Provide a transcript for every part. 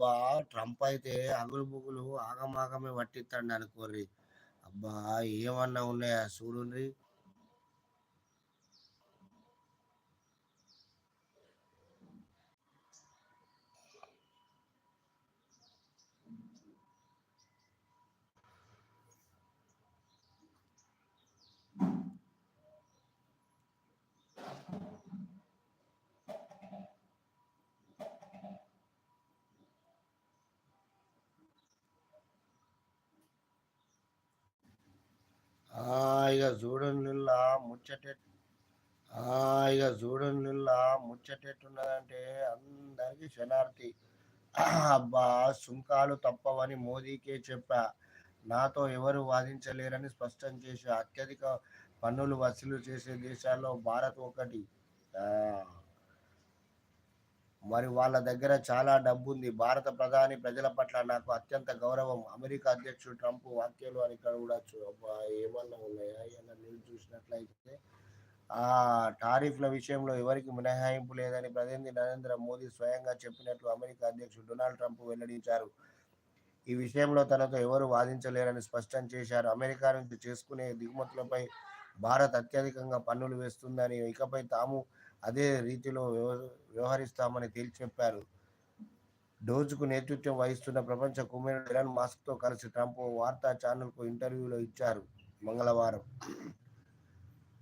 అబ్బా! ట్రంప్ అయితే అగులు బుగులు ఆగమాగమే పట్టిస్తాడు అనుకోర్రి. అబ్బా! ఏమన్నా ఉన్నాయా? చూడండి ఇక చూడండిల్లా ముచ్చటే ఆ ఇక చూడండిల్లా ముచ్చటెట్టున్నదంటే అందరికి శనార్థి అబ్బా సుంకాలు తప్పవని మోదీకే చెప్పా. నాతో ఎవరు వాదించలేరని స్పష్టం చేసి అత్యధిక పన్నులు వసూలు చేసే దేశాల్లో భారత్ ఒకటి. ఆ, మరి వాళ్ళ దగ్గర చాలా డబ్బు ఉంది భారత ప్రధాని ప్రజల పట్ల నాకు అత్యంత గౌరవం. అమెరికా అధ్యక్షుడు ట్రంప్ వాక్యాలు అని ఇక్కడ కూడా చూ- ఏమన్నా ఉన్నాయా? ఏమన్నా న్యూస్ చూసినట్లయితే ఆ టారిఫ్ల విషయంలో ఎవరికి మినహాయింపు లేదని ప్రధాని నరేంద్ర మోదీ స్వయంగా చెప్పినట్లు అమెరికా అధ్యక్షుడు డొనాల్డ్ ట్రంప్ వెల్లడించారు. ఈ విషయంలో తనతో ఎవరు వాదించలేరని స్పష్టం చేశారు. అమెరికా నుంచి చేసుకునే దిగుమతులపై భారత్ అత్యధికంగా పన్నులు వేస్తుందని ఇకపై తాము అదే రీతిలో వ్యవ- వ్యవహరిస్తామని తేల్చి చెప్పారు డోజ్కు నేతృత్వం వహిస్తున్న ప్రపంచ కుమారుడు ఎలాన్ మాస్క్తో కలిసి ట్రంప్ వార్తా ఛానల్కు ఇంటర్వ్యూలో ఇచ్చారు మంగళవారం.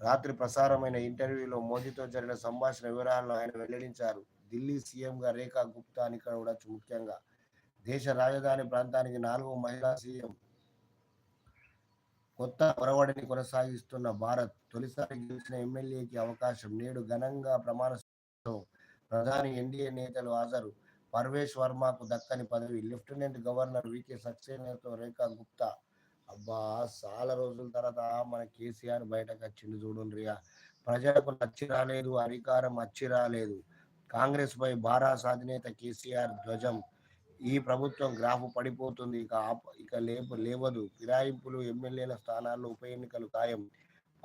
రాత్రి ప్రసారమైన ఇంటర్వ్యూలో మోదీతో జరిగిన సంభాషణ వివరాలను ఆయన వెల్లడించారు. ఢిల్లీ సీఎంగా రేఖా గుప్తా అని కూడా ముఖ్యంగా. దేశ రాజధాని ప్రాంతానికి నాలుగో మహిళా సీఎం కొత్త ఒరవడిని కొనసాగిస్తున్న భారత్ తొలిసారి గెలిచిన ఎమ్మెల్యేకి అవకాశం నేడు ఘనంగా ప్రమాణ ప్రధాని ఎన్డీఏ నేతలు హాజరు. పర్వేష్ వర్మకు దక్కని పదవి. లెఫ్టినెంట్ గవర్నర్ వికే సక్సేనాతో రేఖా గుప్తా. అబ్బా చాలా రోజుల తర్వాత మన కేసీఆర్ బయటకు వచ్చిండు చూడుండ్రియా ప్రజలకు నచ్చి రాలేదు అధికారం అచ్చి రాలేదు. కాంగ్రెస్ పై భారాస అధినేత కేసీఆర్ ధ్వజం. ఈ ప్రభుత్వం గ్రాఫ్ పడిపోతుంది. ఇక ఆప- ఇక లేపు లేవదు. ఫిరాయింపులు ఎమ్మెల్యేల స్థానాల్లో ఉప ఎన్నికలు ఖాయం.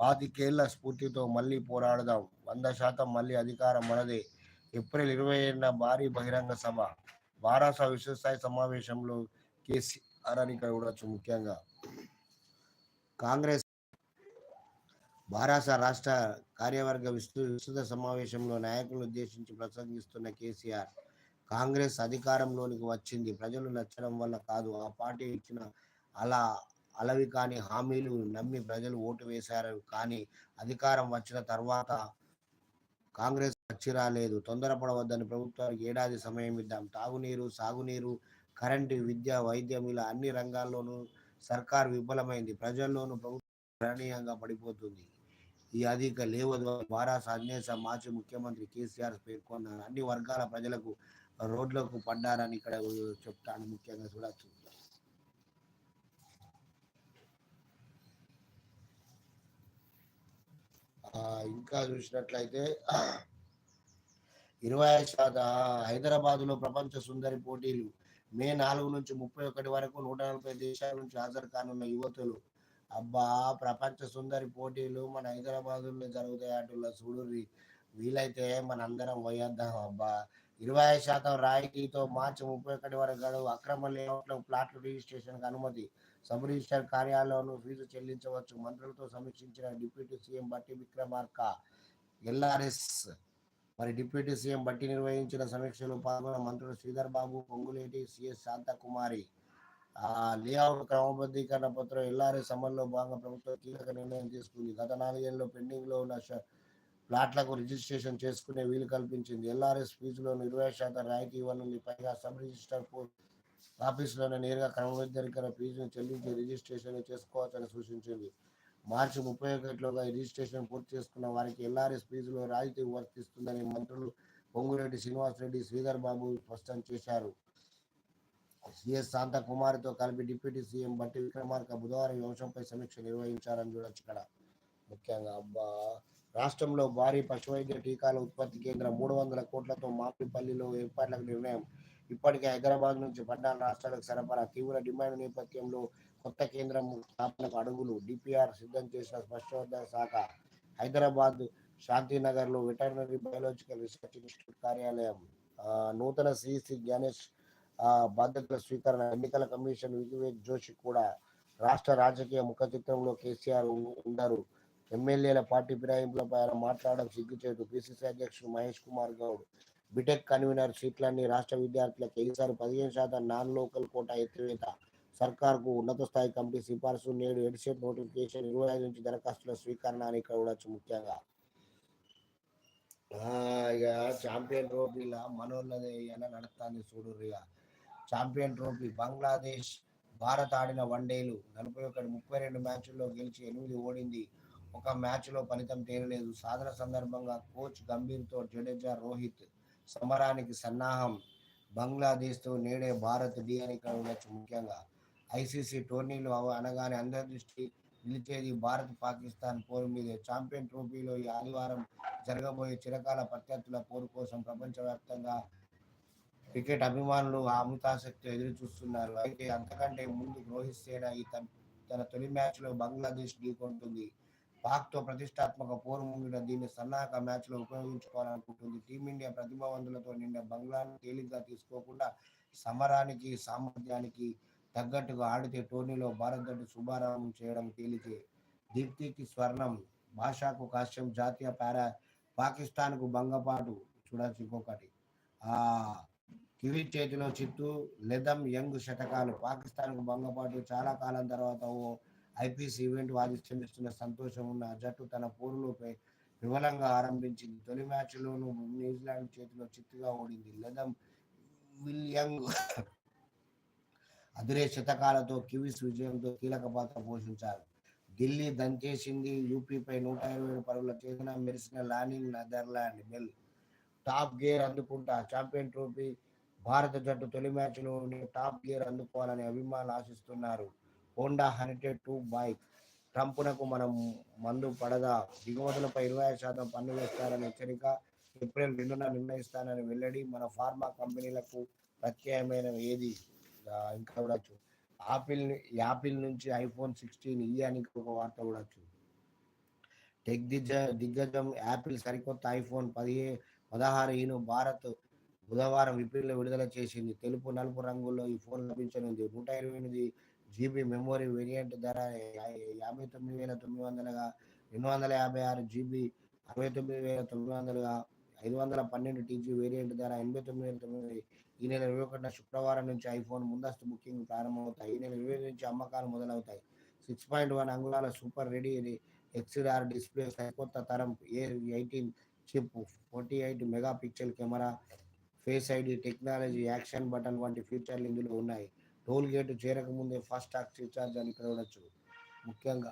పాతికేళ్ళ స్ఫూర్తితో మళ్ళీ పోరాడదాం. వంద శాతం మళ్ళీ అధికారం మనదే. ఏప్రిల్ ఇరవై ఏడున భారీ బహిరంగ సభ. వారాస విశ్వస్థాయి సమావేశంలో కేసీఆర్ అని ఇక్కడ చూడొచ్చు ముఖ్యంగా. కాంగ్రెస్ భారాస రాష్ట్ర కార్యవర్గ విస్తృ విస్తృత సమావేశంలో నాయకులను ఉద్దేశించి ప్రసంగిస్తున్న కేసీఆర్ కాంగ్రెస్ అధికారంలోనికి వచ్చింది. ప్రజలు నచ్చడం వల్ల కాదు. ఆ పార్టీ ఇచ్చిన అలా అలవి కాని హామీలు నమ్మి ప్రజలు ఓటు వేశారు. కానీ అధికారం వచ్చిన తర్వాత కాంగ్రెస్ వచ్చి రాలేదు. తొందరపడవద్దని ప్రభుత్వానికి ఏడాది సమయం ఇద్దాం. తాగునీరు సాగునీరు కరెంటు విద్య వైద్యం ఇలా అన్ని రంగాల్లోనూ సర్కార్ విఫలమైంది. ప్రజల్లోనూ ప్రభుత్వం గణనీయంగా పడిపోతుంది. ఈ అధిక లేవదు వారాస అన్నేస మాజీ ముఖ్యమంత్రి కేసీఆర్ పేర్కొన్నారు. అన్ని వర్గాల ప్రజలకు రోడ్లకు పడ్డారని ఇక్కడ చెప్తాను ముఖ్యంగా చూడొచ్చు. ఆ, ఇంకా చూసినట్లయితే ఇరవై శాత శాతం హైదరాబాద్లో ప్రపంచ సుందరి పోటీలు మే నాలుగు నుంచి ముప్పై ఒకటి వరకు నూట నలభై దేశాల నుంచి హాజరు కానున్న యువతులు. అబ్బా ప్రపంచ సుందరి పోటీలు మన హైదరాబాదులో జరుగుతాయి అటుల్లో చూడుర్రి వీలైతే మన అందరం పోయేద్దాం అబ్బా. ఇరవై ఐదు శాతం రాయితీతో మార్చి ముప్పై ఒకటి వరకు గడువు అక్రమ లేఅవుట్ల ప్లాట్ల రిజిస్ట్రేషన్ అనుమతి. సబ్ రిజిస్టర్ కార్యాలయంలో ఫీజు చెల్లించవచ్చు. మంత్రులతో సమీక్షించిన deputy CM Bhatti Vikramarka. LRS. మరి డిప్యూటీ సీఎం బట్టి నిర్వహించిన సమీక్షలో పాల్గొన్న మంత్రులు శ్రీధర్ బాబు పొంగులేటి సిఎస్ శాంతకుమారి. లేఅవుట్ క్రమబద్ధీకరణ పత్రం ఎల్ఆర్ఎస్ అమల్లో భాగంగా ప్రభుత్వం కీలక నిర్ణయం తీసుకుంది. గత నాలుగేళ్ళలో పెండింగ్లో ఉన్న ప్లాట్లకు రిజిస్ట్రేషన్ చేసుకునే వీలు కల్పించింది. ఎల్ఆర్ఎస్ ఫీజులో ఇరవై శాతం రాయితీ ఇవ్వనుంది. పైగా సబ్ రిజిస్టర్ పో- ఆఫీసులోనే నేరుగా క్రమబద్ధీకరణ ఫీజును చెల్లించి రిజిస్ట్రేషన్ చేసుకోవచ్చని సూచించింది. మార్చి ముప్పై ఒకటిలోగా రిజిస్ట్రేషన్ పూర్తి చేసుకున్న వారికి ఎల్ఆర్ఎస్ ఫీజులో రాయితీ వర్తిస్తుందని మంత్రులు పొంగులేటి శ్రీనివాసరెడ్డి శ్రీధర్ బాబు స్పష్టం చేశారు. సిఎస్ శాంతకుమార్తో కలిపి డిప్యూటీ సీఎం బట్టి విక్రమార్క బుధవారం ఈ అంశంపై సమీక్ష నిర్వహించారని చూడొచ్చు ఇక్కడ. ముఖ్యంగా అబ్బా రాష్ట్రంలో భారీ పశువైద్య టీకాల ఉత్పత్తి కేంద్రం మూడు వందల కోట్లతో మామిడిపల్లిలో ఏర్పాట్లకు నిర్ణయం. ఇప్పటికే హైదరాబాద్ నుంచి పద్నాలుగు రాష్ట్రాలకు సరఫరా తీవ్ర డిమాండ్ నేపథ్యంలో కొత్త కేంద్రం స్థాపనకు అడుగులు. డిపిఆర్ సిద్ధం చేసిన పశువర్ధక శాఖ హైదరాబాద్ శాంతినగర్లో వెటర్నరీ బయోలాజికల్ రీసెర్చ్ ఇన్స్టిట్యూట్ కార్యాలయం నూతన సిసి గణేష్ బాధ్యతల స్వీకరణ ఎన్నికల కమిషన్ వివేక్ జోషి కూడా రాష్ట్ర రాజకీయ ముఖ చిత్రంలో కేసీఆర్ ఉన్నారు. ఉండరు ఎమ్మెల్యేల పార్టీ ఫిరాయింపులపై ఆయన మాట్లాడడం సిగ్గుచేటు. పిసిసి అధ్యక్షుడు మహేష్ కుమార్ గౌడ్ బిటెక్ కన్వీనర్ సీట్లన్నీ రాష్ట్ర విద్యార్థులకు ఈసారి పదిహేను శాతం నాన్ లోకల్ కోటా ఎత్తివేత సర్కార్కు ఉన్నత స్థాయి కమిటీ సిఫార్సు నేడు ఎడిసెట్ నోటిఫికేషన్ ఇరవై ఐదు నుంచి దరఖాస్తుల స్వీకరణ అని ఇక్కడ ఉండొచ్చు ముఖ్యంగా. ఆ, ఇక చాంపియన్ ట్రోఫీలా మనోళ్ళది నడుస్తుంది చూడు ఇక చాంపియన్ ట్రోఫీ బంగ్లాదేశ్ భారత్ ఆడిన వన్డేలు నలభై ఒకటి ముప్పై రెండు మ్యాచ్ల్లో గెలిచి ఎనిమిది ఓడింది. ఒక మ్యాచ్లో ఫలితం తేలలేదు. సాధన సందర్భంగా కోచ్ గంభీర్తో జడేజా రోహిత్ సమరానికి సన్నాహం. బంగ్లాదేశ్తో నేడే భారత్ డి అని ఇక్కడ ఉండొచ్చు ముఖ్యంగా. ఐసీసీ టోర్నీలు అనగానే అందరి దృష్టి నిలిచేది భారత్ పాకిస్తాన్ పోరు మీదే. ఛాంపియన్ ట్రోఫీలో ఈ ఆదివారం జరగబోయే చిరకాల ప్రత్యర్థుల పోరు కోసం ప్రపంచవ్యాప్తంగా క్రికెట్ అభిమానులు అమితాసక్తి ఎదురు చూస్తున్నారు అయితే అంతకంటే ముందు రోహిత్ సేన ఈ తన తన తొలి మ్యాచ్లో బంగ్లాదేశ్ ఢీకొంటుంది. పాక్తో ప్రతిష్టాత్మక పోరు ముంగిట దీన్ని సన్నాహక మ్యాచ్లో ఉపయోగించుకోవాలనుకుంటుంది. టీమిండియా ప్రతిభావంతులతో నిండా బంగ్లాను తేలిగ్గా తీసుకోకుండా సమరానికి సామర్థ్యానికి తగ్గట్టుగా ఆడితే టోర్నీలో భారత్ జట్టు శుభారంభం చేయడం తేలికే. దీప్తికి స్వర్ణం భాషకు కాశ్యం జాతీయ పారా పాకిస్తాన్కు భంగపాటు చూడాల్సి ఇంకొకటి. ఆ చేతిలో చిత్తు లెదం యంగ్ శతకాలు పాకిస్తాన్కు భంగపాటు చాలా కాలం తర్వాత ఓ ఐపీసీ ఈవెంట్ వాదిస్తున్న సంతోషం ఉన్న జట్టు తన పోరులోపై విఫలంగా ఆరంభించింది. తొలి మ్యాచ్లోనూ న్యూజిలాండ్ చేతిలో చిత్తుగా ఓడింది. లెదం విలియంగ్ అదురే శతకాలతో కివీస్ విజయంతో కీలక పాత్ర పోషించారు. ఢిల్లీ దంచేసింది యూపీపై నూట ఇరవై ఏడు పరుగుల చేసిన మెరిసిన లానింగ్ నెదర్లాండ్. బెల్ టాప్ గేర్ అందుకుంటా ఛాంపియన్ ట్రోఫీ భారత జట్టు తొలి మ్యాచ్లోనే టాప్ గేర్ అందుకోవాలని అభిమానులు ఆశిస్తున్నారు. హోండా హండ్రెడ్ టూ బైక్ ట్రంప్నకు మనం మందు పడదా? దిగుమతులపై ఇరవై ఐదు శాతం పన్ను వేస్తారని హెచ్చరిక ఏప్రిల్ రెండున నిర్ణయిస్తానని వెల్లడి మన ఫార్మా కంపెనీలకు ప్రత్యామ్నాయం ఏది? ఇంకా చూడొచ్చు ఆపిల్ యాపిల్ నుంచి ఐఫోన్ సిక్స్టీన్ ఇయ్యానికి అని ఒక వార్త చూడొచ్చు టెక్ దిగ్గ దిగ్గజం యాపిల్ సరికొత్త ఐఫోన్ పదిహే పదహారు ఈను భారత్ బుధవారం విపిల్లో విడుదల చేసింది. తెలుపు నలుపు రంగుల్లో ఈ ఫోన్ లభించనుంది. నూట ఇరవై ఎనిమిది జీబీ మెమొరీ వేరియంట్ ధర యాభై తొమ్మిది వేల తొమ్మిది వందలుగా రెండు వందల యాభై ఆరు జీబీ అరవై తొమ్మిది వేల తొమ్మిది వందలుగా ఐదు వందల పన్నెండు టీజీ వేరియంట్ ధర ఎనభై తొమ్మిది వేల తొమ్మిది ఈ నెల ఇరవై ఒకటిన శుక్రవారం నుంచి ఐఫోన్ ముందస్తు బుకింగ్ ప్రారంభమవుతాయి. ఈ నెల ఇరవై నుంచి అమ్మకాలు మొదలవుతాయి. సిక్స్ పాయింట్ వన్ అంగుళాల సూపర్ రెడీ ఎక్స్ఆర్ డిస్ప్లే సరికొత్త తరం A eighteen chip forty eight megapixel camera face ID technology action button వంటి ఫీచర్లు ఇందులో ఉన్నాయి. టోల్ గేట్ చేరకముందే ఫాస్టాగ్ టాక్స్ రీఛార్జ్ అని ఇక్కడ ముఖ్యంగా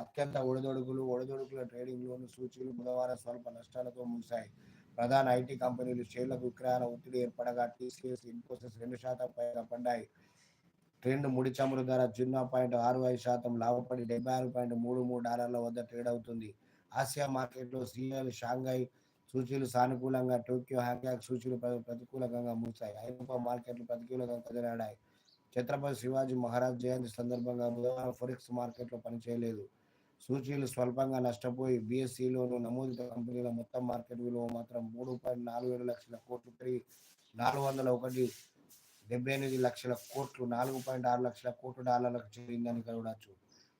అత్యంత ఒడిదొడుకులు ఒడిదొడుకుల ట్రేడింగ్లోని సూచీలు బుధవారం స్వల్ప నష్టాలతో ముగిశాయి. ప్రధాన ఐటీ కంపెనీలు షేర్లకు విక్రయాల ఒత్తిడి ఏర్పడగా టీసీఎస్ ఇన్ఫోసిస్ రెండు శాతం పైగా పడ్డాయి. ట్రెండ్ ముడి చమురు ధర సున్నా పాయింట్ ఆరు ఐదు శాతం లాభపడి డెబ్బై ఆరు పాయింట్ మూడు మూడు డాలర్ల వద్ద ట్రేడ్ అవుతుంది. ఆసియా మార్కెట్లో సీఎల్ షాంఘై సూచీలు సానుకూలంగా టోక్యో హ్యాంగ్కాంగ్ సూచీలు ప్రతికూలంగా ముగిశాయి. ఐరోపా మార్కెట్లు ప్రతికూలంగా కదిలాడాయి. ఛత్రపతి శివాజీ మహారాజ్ జయంతి సందర్భంగా బుధవారం ఫోరెక్స్ మార్కెట్లో పనిచేయలేదు. సూచీలు స్వల్పంగా నష్టపోయి బీఎస్సీలోను నమోదిత కంపెనీల మొత్తం మార్కెట్ విలువ మాత్రం మూడు పాయింట్ నాలుగు ఏడు లక్షల కోట్లు పెరిగి నాలుగు వందల ఒకటి డెబ్బై ఎనిమిది లక్షల కోట్లు నాలుగు పాయింట్ ఆరు లక్షల కోట్ల డాలర్లకు చేరిందని చూడవచ్చు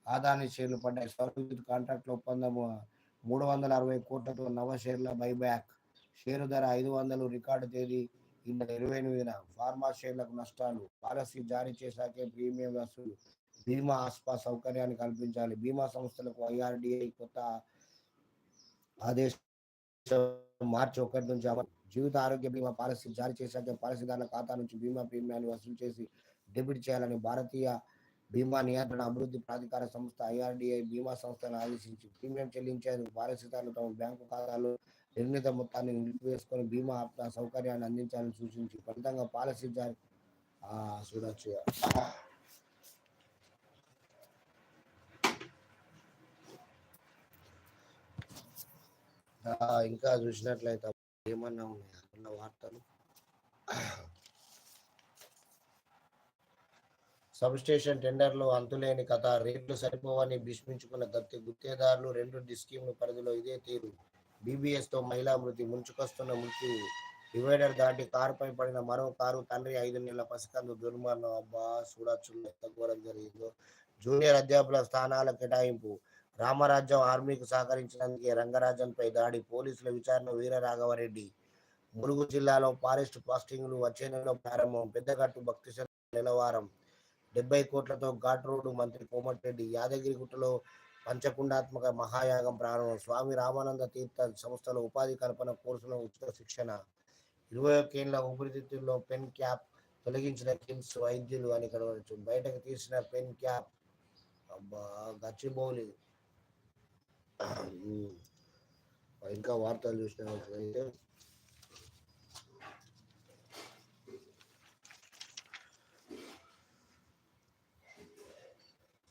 ఆదాని షేర్లు పడ్డాయి. సౌర విద్యుత్ కాంట్రాక్ట్ల ఒప్పందము మూడు వందల అరవై కోట్లతో నవ షేర్ల బైబ్యాక్. షేరు ధర ఐదు వందలు రికార్డు తేదీ కింద ఇరవై ఎనిమిదిన ఫార్మా షేర్లకు నష్టాలు పాలసీ జారీ చేశాకే ప్రీమియం వసూలు బీమా ఆస్పా సౌకర్యాన్ని కల్పించాలి. బీమా సంస్థలకు ఐఆర్డిఐ కొత్త ఆదేశం మార్చి ఒకటి నుంచి జీవిత ఆరోగ్య బీమా పాలసీ జారీ చేశాక పాలసీదారుల ఖాతా నుంచి బీమా ప్రీమియాన్ని వసూలు చేసి డెబిట్ చేయాలని భారతీయ బీమా నియంత్రణ అభివృద్ధి ప్రాధికార సంస్థ ఐఆర్డిఐ బీమా సంస్థను ఆదేశించి ప్రీమియం చెల్లించేందుకు పాలసీదారులు తమ బ్యాంకు ఖాతాలో నిర్ణీత మొత్తాన్ని నిలిపివేసుకొని బీమా ఆప్త సౌకర్యాన్ని అందించాలని సూచించి ఫలితంగా పాలసీ జారీ. చూడొచ్చు ఇంకా. చూసినట్లయితే ఏమన్నా ఉన్నాయి? ఉన్న వార్తలు? సబ్ స్టేషన్ అంతులేని కథ రేట్లు సరిపోవని భీష్మించుకున్న దత్తి గుత్తేదారులు రెండు డిస్కీమ్ల పరిధిలో ఇదే తీరు. బీబీఎస్తో మహిళా మృతి ముంచుకొస్తున్న మృతి డివైడర్ దాటి కారుపై పడిన మరో కారు తండ్రి ఐదు నెలల పసికందు దుర్మరణం. అబ్బా చూడొచ్చు ఎంత ఘోరం జరిగిందో. జూనియర్ అధ్యాపకుల స్థానాల కేటాయింపు. రామరాజ్యం ఆర్మీకి సహకరించినందుకే రంగరాజన్పై దాడి. పోలీసుల విచారణ వీరరాఘవరెడ్డి. ములుగు జిల్లాలో ఫారెస్ట్ పాస్టింగ్లు వచ్చే నెలలో ప్రారంభం. పెద్దగట్టు భక్తి నెలవారం. డెబ్బై కోట్లతో ఘాట్ రోడ్డు మంత్రి కోమటిరెడ్డి యాదగిరిగుట్టలో పంచకుండాత్మక మహాయాగం ప్రారంభం. స్వామి రామానంద తీర్థ సంస్థలో ఉపాధి కల్పన కోర్సులో ఉచిత శిక్షణ. ఇరవై ఒక్కేళ్ళ ఊపిరితిత్తుల్లో పెన్ క్యాప్ తొలగించిన కిమ్స్ వైద్యులు అని కనవచ్చు బయటకు తీసిన పెన్ క్యాప్ అబ్బా గచ్చిబౌలి. ఇంకా వార్తలు చూసినట్లయితే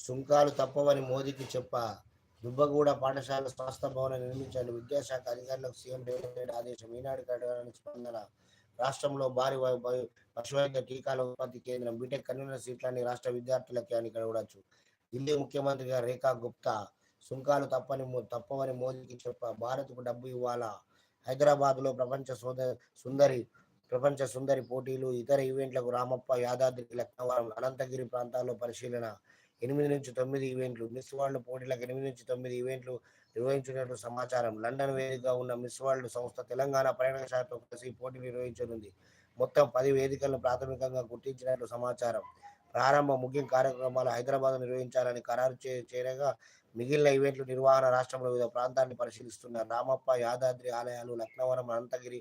సుంకాలు తప్పవని మోదీకి చెప్ప. దుబ్బగూడ పాఠశాల స్వాస్థ్య భవనం నిర్మించాలని విద్యాశాఖ అధికారులకు సీఎం రేవంత్ రెడ్డి ఆదేశం. ఈనాడు కట్టడానికి స్పందన. రాష్ట్రంలో భారీ పశువైద్య టీకాల ఉత్పత్తి కేంద్రం బీటెక్ కన్వీనర్ సీట్లని రాష్ట్ర విద్యార్థులకి అని ఇక్కడ ఢిల్లీ ముఖ్యమంత్రిగా రేఖా గుప్తా సుంకాలు తప్పని మో- తప్పవని మోదీకి చెప్ప. భారత్కు డబ్బు ఇవ్వాలా. హైదరాబాద్లో ప్రపంచ సుందరి ప్రపంచ సుందరి పోటీలు ఇతర ఈవెంట్లకు రామప్ప యాదాద్రి లక్నవరం అనంతగిరి ప్రాంతాల్లో పరిశీలన. ఎనిమిది నుంచి తొమ్మిది ఈవెంట్లు మిస్ వరల్డ్ పోటీలకు ఎనిమిది నుంచి తొమ్మిది ఈవెంట్లు నిర్వహించినట్లు సమాచారం. లండన్ వేదికగా ఉన్న మిస్ వరల్డ్ సంస్థ తెలంగాణ పర్యాటక శాఖతో కలిసి పోటీ నిర్వహించనుంది. మొత్తం పది వేదికలను ప్రాథమికంగా గుర్తించినట్లు సమాచారం. ప్రారంభ ముగింపు కార్యక్రమాలు హైదరాబాద్ నిర్వహించాలని ఖరారు చే చేరగా మిగిలిన ఈవెంట్లు నిర్వహణ రాష్ట్రంలో వివిధ ప్రాంతాన్ని పరిశీలిస్తున్నారు రామప్ప యాదాద్రి ఆలయాలు లక్నవరం అనంతగిరి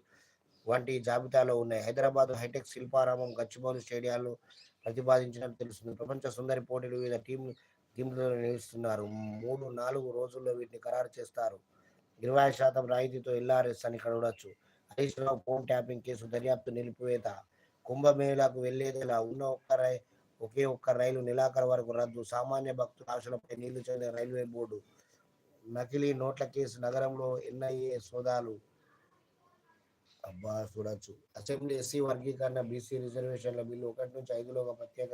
వంటి జాబితాలో ఉన్నాయి. హైదరాబాద్ హైటెక్ శిల్పారామం గచ్చిబౌలి స్టేడియాలు ప్రతిపాదించినట్టు తెలుస్తుంది. ప్రపంచ సుందరి పోటీలు వివిధ టీం టీంలలో నిర్వహిస్తున్నారు మూడు నాలుగు రోజుల్లో వీటిని ఖరారు చేస్తారు. ఇరవై ఐదు శాతం రాయితీతో ఎల్ఆర్ఎస్ అని ఇక్కడ చూడొచ్చు Harish Rao phone tapping case దర్యాప్తు నిలిపివేత. కుంభమేళాకు వెళ్ళేదిలా? ఉన్న ఒక్క రై ఒకే ఒక్క రైలు నెలాఖరు వరకు రద్దు. సామాన్య భక్తుల ఆశలపై నీళ్ళు చెందిన రైల్వే బోర్డు. నకిలీ నోట్ల కేసు నగరంలో ఎన్ఐఏ సోదాలు. అబ్బా చూడొచ్చు. అసెంబ్లీ ఎస్సీ వర్గీకరణ బీసీ రిజర్వేషన్ల బిల్లు ఒకటి నుంచి ఐదులోగా ప్రత్యేక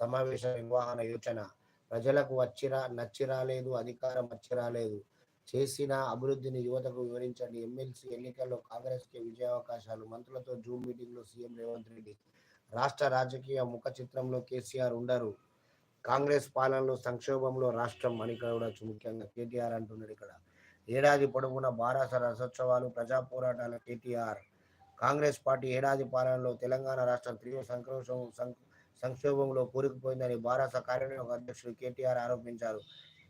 సమావేశ నిర్వహణ యోచన. ప్రజలకు వచ్చిరా నచ్చి రాలేదు అధికారం వచ్చి రాలేదు చేసిన అభివృద్ధిని యువతకు వివరించండి. ఎమ్మెల్సీ ఎన్నికల్లో కాంగ్రెస్కి విజయావకాశాలు. మంత్రులతో జూమ్ మీటింగ్లో సీఎం రేవంత్ రెడ్డి. రాష్ట్ర రాజకీయ ముఖ చిత్రంలో కేసీఆర్ ఉండరు. కాంగ్రెస్ పాలనలో సంక్షోభంలో రాష్ట్రం అని ఇక్కడ చూడొచ్చు ముఖ్యంగా. కేటీఆర్ అంటున్నాడు ఇక్కడ. ఏడాది పొడవునా బారాస రసోత్సవాలు ప్రజా పోరాటాల కేటీఆర్. కాంగ్రెస్ పార్టీ ఏడాది పాలనలో తెలంగాణ రాష్ట్రం తీవ్ర సంక్రోషం సం- సంక్షోభంలో కూరుకుపోయిందని బారాస కార్యనిర్వాహక అధ్యక్షుడు కేటీఆర్ ఆరోపించారు.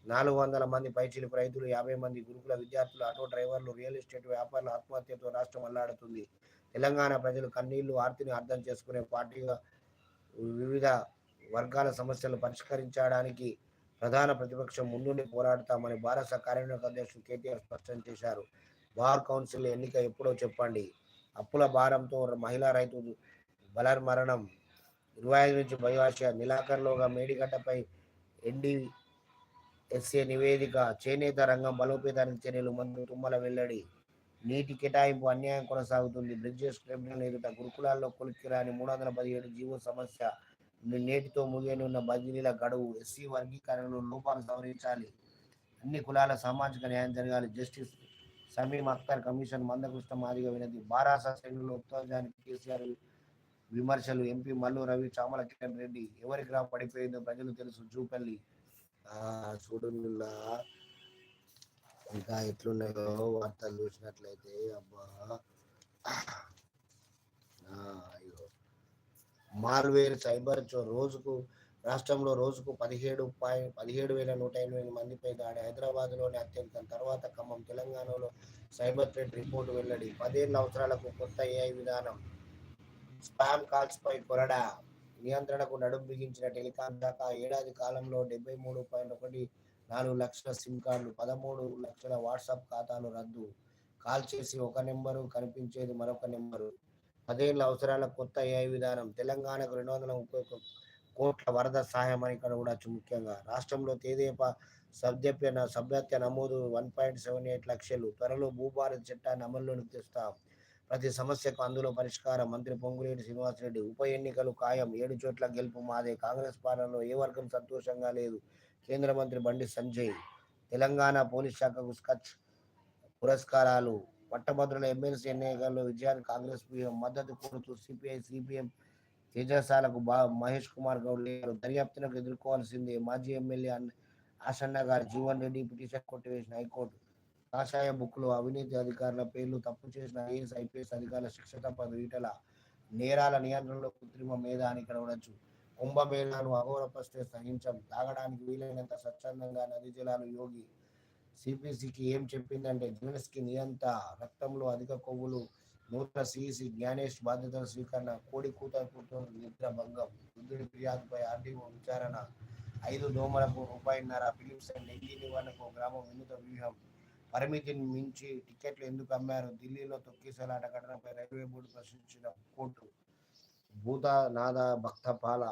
నాలుగు వందల మంది పైచిలుపు రైతులు యాభై మంది గురుకుల విద్యార్థులు ఆటో డ్రైవర్లు రియల్ ఎస్టేట్ వ్యాపారులు ఆత్మహత్యతో రాష్ట్రం అల్లాడుతుంది. తెలంగాణ ప్రజలు కన్నీళ్ళు ఆర్తిని అర్థం చేసుకునే పార్టీగా వివిధ వర్గాల సమస్యలు పరిష్కరించడానికి ప్రధాన ప్రతిపక్షం ముందుండి పోరాడతామని భారత కార్యనిర్వాహక అధ్యక్షుడు కేటీఆర్ స్పష్టం చేశారు. బార్ కౌన్సిల్ ఎన్నిక ఎప్పుడో చెప్పండి. అప్పుల భారంతో మహిళా రైతు బలర్ మరణం ఇరవై ఐదు నుంచి బయోఆశ నిలాఖర్లోగా మేడిగడ్డపై ఎన్డి ఎస్ఏ నివేదిక చేనేత రంగం బలోపేతానికి చర్యలు మంత్రి తుమ్మల వెల్లడి. నీటి కేటాయింపు అన్యాయం కొనసాగుతుంది. బ్రిడ్జెస్ ట్రిబ్యునల్ ఎదుట గురుకులాల్లో కొలిక్కిరాని మూడు వందల పదిహేడు జీవో సమస్య. నేటితో ముగియనున్న బదిలీల గడువు ఎస్సీ వర్గీకరణలో లోపాలు సవరించాలి. అన్ని కులాల సామాజిక న్యాయం జరగాలి. జస్టిస్ సమీం అఖ్తర్ కమిషన్ మందకృష్ణ మాదిగ వినతి. బారాస శ్రేణులు ఉత్తరానికి కేసీఆర్ విమర్శలు ఎంపీ మల్లు రవి చామల కిరణ్ రెడ్డి. ఎవరి గ్రామ పడిపోయిందో ప్రజలు తెలుసు. జూపల్లి. చూడుల్లా ఇంకా ఎట్లున్నాయో వార్తలు చూసినట్లయితే అబ్బా. అయ్యో మాల్వేర్ సైబర్ చో రోజుకు రాష్ట్రంలో రోజుకు పదిహేడు పాయింట్ పదిహేడు వేల నూట ఎనిమిది మందిపై దాడి హైదరాబాద్లోని అత్యంత తర్వాత ఖమ్మం తెలంగాణలో సైబర్ థ్రెట్ రిపోర్టు వెల్లడి. పదేళ్ళ అవసరాలకు కొత్త ఏఐ విధానం. స్పామ్ కాల్స్పై కొరడా. నియంత్రణకు నడుం బిగించిన టెలికాం శాఖ ఏడాది కాలంలో డెబ్బై మూడు పాయింట్ ఒకటి నాలుగు లక్షల సిమ్ కార్డులు పదమూడు లక్షల వాట్సాప్ ఖాతాలు రద్దు. కాల్ చేసి ఒక నెంబరు కనిపించేది మరొక నెంబరు. పదేళ్ళ అవసరాల కొత్త ఏ విధానం తెలంగాణకు రెండు వందల ముప్పై కోట్ల వరద సహాయం అని ఇక్కడ కూడా ముఖ్యంగా రాష్ట్రంలో తేదీప సభ్యత్వ సభ్యత్వ నమోదు వన్ పాయింట్ సెవెన్ ఎయిట్ లక్షలు త్వరలో భూభారత చట్టాన్ని అమల్లోకి తెస్తాం. ప్రతి సమస్యకు అందులో పరిష్కారం మంత్రి పొంగులేటి శ్రీనివాసరెడ్డి. ఉప ఎన్నికలు ఖాయం ఏడు చోట్ల గెలుపు మాదే. కాంగ్రెస్ పాలనలో ఏ వర్గం సంతోషంగా లేదు? కేంద్ర మంత్రి బండి సంజయ్. తెలంగాణ పోలీస్ శాఖకు స్కచ్ పురస్కారాలు పట్టభద్రుల ఎమ్మెల్సీ ఎన్నికల్లో విజయాన్ని కాంగ్రెస్ మద్దతు కోరుతూ సిపిఐ సిపిఎం తేజసాలకు బా మహేష్ కుమార్ గౌడ్ లేరు. దర్యాప్తులకు ఎదుర్కోవాల్సిందే. మాజీ ఎమ్మెల్యే ఆసన్న గారు జీవన్ రెడ్డి పిటిషన్ కొట్టివేసిన హైకోర్టు. కాషాయ బుక్లో అవినీతి అధికారుల పేర్లు తప్పు చేసిన ఐఏఎస్ ఐపీఎస్ అధికారుల శిక్ష తప్పదు ఈటల నేరాల నియంత్రణలో కృత్రిమ మేధ అని ఇక్కడ ఉండొచ్చు. కుంభమేళాను అఘోరపరిస్తే సహించం. తాగడానికి వీలైనంత స్వచ్ఛందంగా నది జలాలు యోగి సిపిసికి ఏం చెప్పిందంటే కి నియంత రక్తంలో అధిక కొవ్వులు నూతన సిఇసి జ్ఞానేష్ బాధ్యతల స్వీకరణ కోడి కూత కూతురు నిద్ర భంగం వృద్ధుడి ఫిర్యాదుపై ఆర్డీఓ విచారణ ఐదు దోమలకు రూపాయిన్నర ఫిలిప్స్ నెల్లి నివారణకు గ్రామం వినూత వ్యూహం పరిమితిని మించి టికెట్లు ఎందుకు అమ్మారు ఢిల్లీలో తొక్కిసలాట ఘటనపై రైల్వే బోర్డు ప్రశ్నించిన కోర్టు భూతనాథ భక్తపాల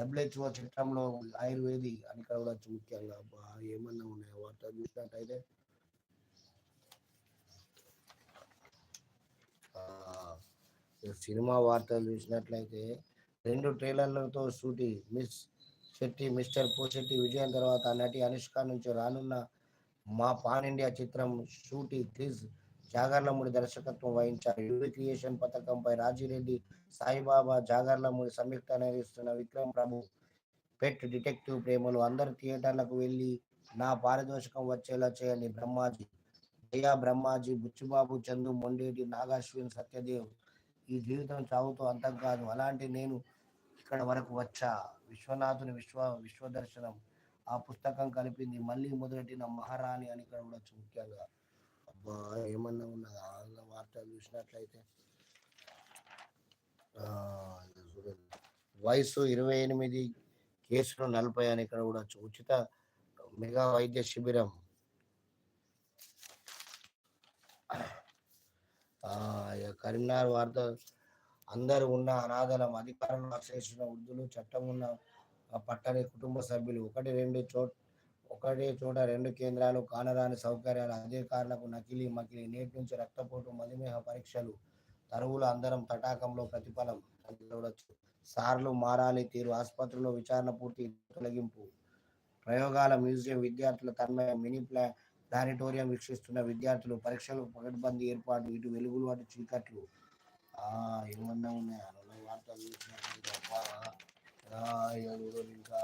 డబ్ల్యూహెచ్ఓ చట్టంలో ఆయుర్వేది అని కూడా ముఖ్యంగా ఏమన్నా ఉన్నాయి? వార్త చూసినట్టయితే. సినిమా వార్తలు చూసినట్లయితే రెండు ట్రైలర్లతో షూటి మిస్ శెట్టి మిస్టర్ పోశెట్టి విజయం తర్వాత నటి అనుష్క నుంచి రానున్న మా పాన్ ఇండియా చిత్రం షూటి క్రిజ్ జాగర్లమూడి దర్శకత్వం వహించారు. యూవి క్రియేషన్ పథకంపై రాజిరెడ్డి సాయిబాబా జాగర్లమూడి సంయుక్త నిర్వహిస్తున్న విక్రమ్ ప్రభు పెట్ డిటెక్టివ్ ప్రేమలు అందరు థియేటర్లకు వెళ్ళి నా పారితోషికం వచ్చేలా చేయండి బ్రహ్మాజీ. జయా బ్రహ్మాజీ బుచ్చిబాబు చందు మొండేటి నాగాశ్విన్ సత్యదేవ్ ఈ జీవితం చావుతో అంతం కాదు. అలాంటి నేను ఇక్కడ వరకు వచ్చా. విశ్వనాథుని విశ్వ విశ్వదర్శనం. ఆ పుస్తకం కలిపింది మళ్ళీ మొదలెట్టిన మహారాణి అని ఇక్కడ కూడా ముఖ్యంగా. అబ్బా ఏమన్నా ఉన్నదా? వార్తలు చూసినట్లయితే. వయసు ఇరవై ఎనిమిది కేసులు నలభై అని ఇక్కడ కూడా ఉచిత మెగా వైద్య శిబిరం. కరీంనగర్ వార్త అందరు ఉన్న అనాథలం అధికారంలో ఆశ్రయించిన వృద్ధులు చట్టం ఉన్న పట్టని కుటుంబ సభ్యులు ఒకటి రెండు చోట్ ఒకటే చోట రెండు కేంద్రాలు కానరాని సౌకర్యాలు అధికారులకు నకిలీ మకిలీ నేటి నుంచి రక్తపోటు మధుమేహ పరీక్షలు తరువులు అందరం తటాకంలో ప్రతిఫలం చూడొచ్చు సార్లు మారాలి తీరు ఆసుపత్రిలో విచారణ పూర్తి తొలగింపు. ప్రయోగాల మ్యూజియం విద్యార్థుల తన్మయ మినీ ప్లా ప్లానిటోరియం వీక్షిస్తున్న విద్యార్థులు పరీక్షలకు పకడ్బందీ ఏర్పాటు ఇటు వెలుగులు అటు చీకట్లు. ఏమన్నా ఉన్నాయా? వార్తలు ఇంకా.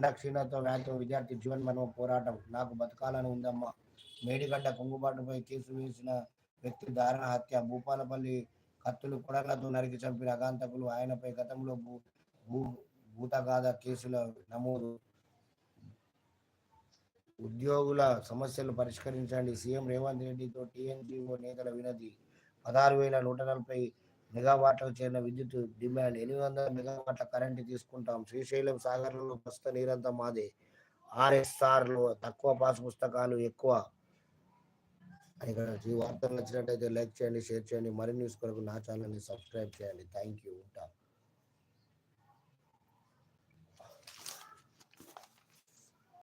క్షీణతో వ్యాధితో విద్యార్థి జీవన్ మరణం పోరాటం. నాకు బతకాలని ఉందమ్మా. మేడిగడ్డ కుంగుబాటుపై కేసు వేసిన వ్యక్తి దారుణ హత్య. భూపాలపల్లి కత్తులు కొడలతో నరికి చంపిన అగాంతకులు ఆయనపై గతంలో భూ భూ భూతగాథ కేసుల నమోదు. ఉద్యోగుల సమస్యలు పరిష్కరించండి. సీఎం రేవంత్ రెడ్డితో టీఎన్జీఓ నేతల వినతి. పదహారు వేల నూట నలభై మెగావాట్లకు చేరిన విద్యుత్ డిమాండ్ ఎనిమిది వందల మెగావాట్ల కరెంటు తీసుకుంటాం. శ్రీశైలం సాగర్లలో ప్రస్తుత నీరంతా మాదే. ఆర్ఎస్ఆర్లో తక్కువ పాస్ పుస్తకాలు ఎక్కువ. ఇక్కడ ఈ వార్తలు నచ్చినట్టయితే లైక్ చేయండి షేర్ చేయండి. మరిన్ని న్యూస్ కొరకు నా ఛానల్ని సబ్స్క్రైబ్ చేయండి. థ్యాంక్ యూ ఉంటాను